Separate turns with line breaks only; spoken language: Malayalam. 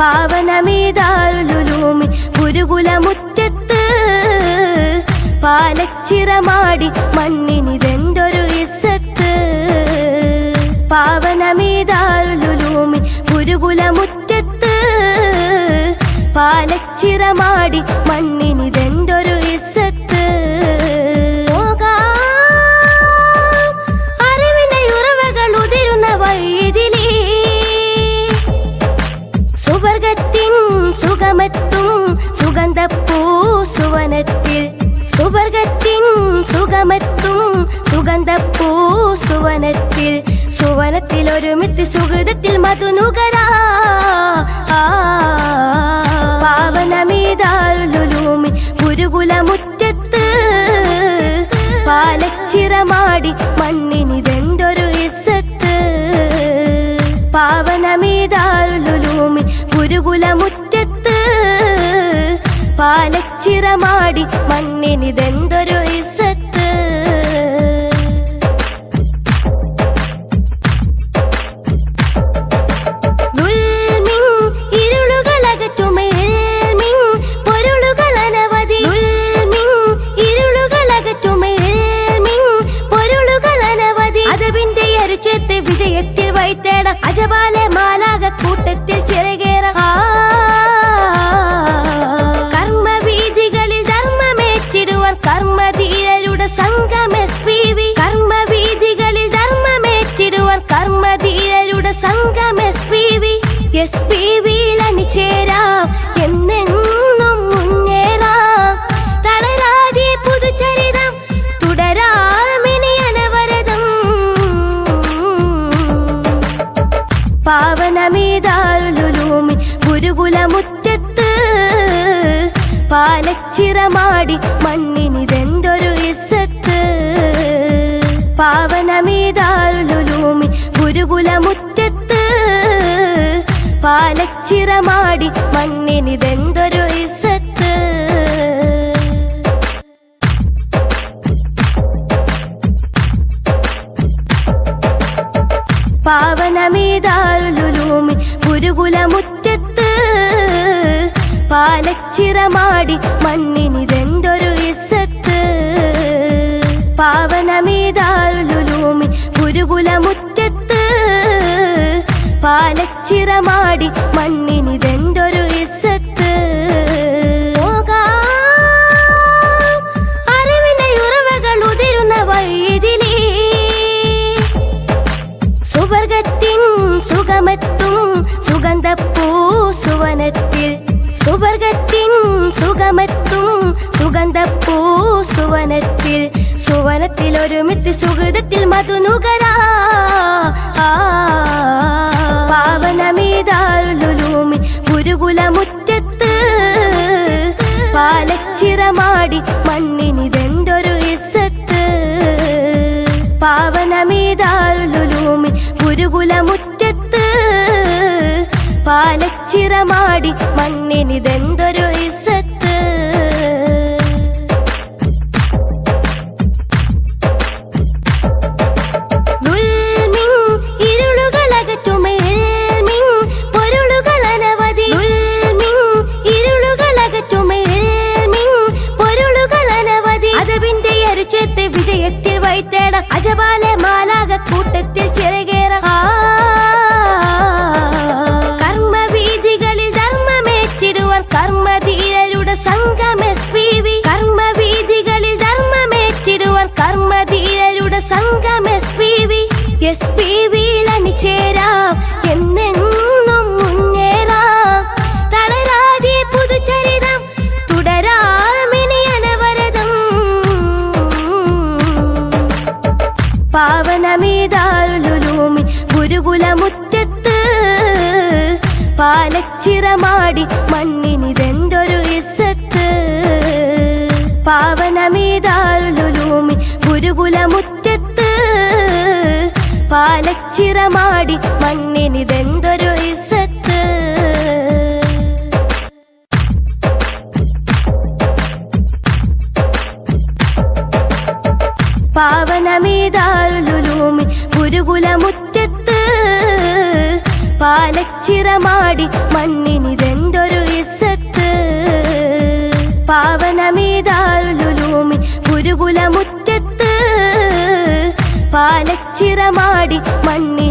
പാവനമീതാരുലുലൂമി ഗുരുകുലമുറ്റത്ത് പാലച്ചിറമാടി മണ്ണിനിതെന്തൊരു ഇസത്ത്. പാവനമീതാരുലുലൂമി ഗുരുകുലമുറ്റത്ത് പാലച്ചിറമാടി മണ്ണിനിതെന്തൊരു സുവർഗത്തിൻ സുഗമത്തും സുഗന്ധപ്പൂ സുവനത്തിൽ സുവനത്തിൽ ഒരുമിച്ച് സുഹൃതത്തിൽ മധുനുകരാ. പാവനമീതാരുലുലൂമി ഗുരുകുലമുറ്റത്ത് പാലച്ചിറമാടി മണ്ണിനിതെന്തൊരു ഇസത്ത്. പാവനമീതാരുലുലൂമി ഗുരുകുലമുറ്റത്ത് പാലച്ചിറമാടി മണ്ണിനിതെന്തൊരു കർമ്മധീരരുടെ സംഘം S P V S P വിയിൽ അണിചേരാം. എന്നെന്നും മുന്നേറാം. തളരാതെ പുതുചരിതം തുടരാമിനി അനവരതം. പാവനമീതാരുലുലൂമി ഗുരുകുലമുറ്റത്ത് പാലച്ചിറമാടി പാലച്ചിറമാടി മണ്ണിനിതെന്തൊരു ഇസത്ത്. പാവനമീതാരുലുലൂമി ഗുരുകുലമുറ്റത്ത്. പാലച്ചിറമാടി മണ്ണിനിതെന്തൊരു മണ്ണിനിതെന്തൊരു ഇസത്ത്. ഉതിരുന്ന സുവനത്തിൽ. സുവർഗത്തിൻ ഒരുമിച്ച് സുഹൃതത്തിൽ മധുനുകരാ. പാവനമീതാരുലുലൂമി ഗുരുകുലമുറ്റത്ത് പാലച്ചിറമാടി മണ്ണിനിതെന്തൊരു ഇസത്ത്. പാവനമീതാരുലുലൂമി ഗുരുകുലമുറ്റത്ത്. പാലച്ചിറമാടി മണ്ണിനിതെന്തൊരു ഇസത്ത്. എസ് പി അണിചേരാം. എന്നെന്നും മുന്നേറാം. തളരാതെ പുതുചരിതം തുടരാമിനി അനവരതം. പാവനമീതാരുലുലൂമി ഗുരുകുലമുറ്റത്ത് അലച്ചിറമാടി മണ്ണിനിതെന്തൊരു ഇസത്ത്? പാവനമീതാരുളുലൂമി ഗുരുകുലമുറ്റത്ത് പാലച്ചിറമാടി മണ്ണിനിതെന്തൊരു ഇസത്ത്? പാവനമീതാരുളുലൂമി ഗുരുകുലമുറ്റത്ത് പാലച്ച പാലച്ചിറമാടി മണ്ണിനിതെന്തൊരു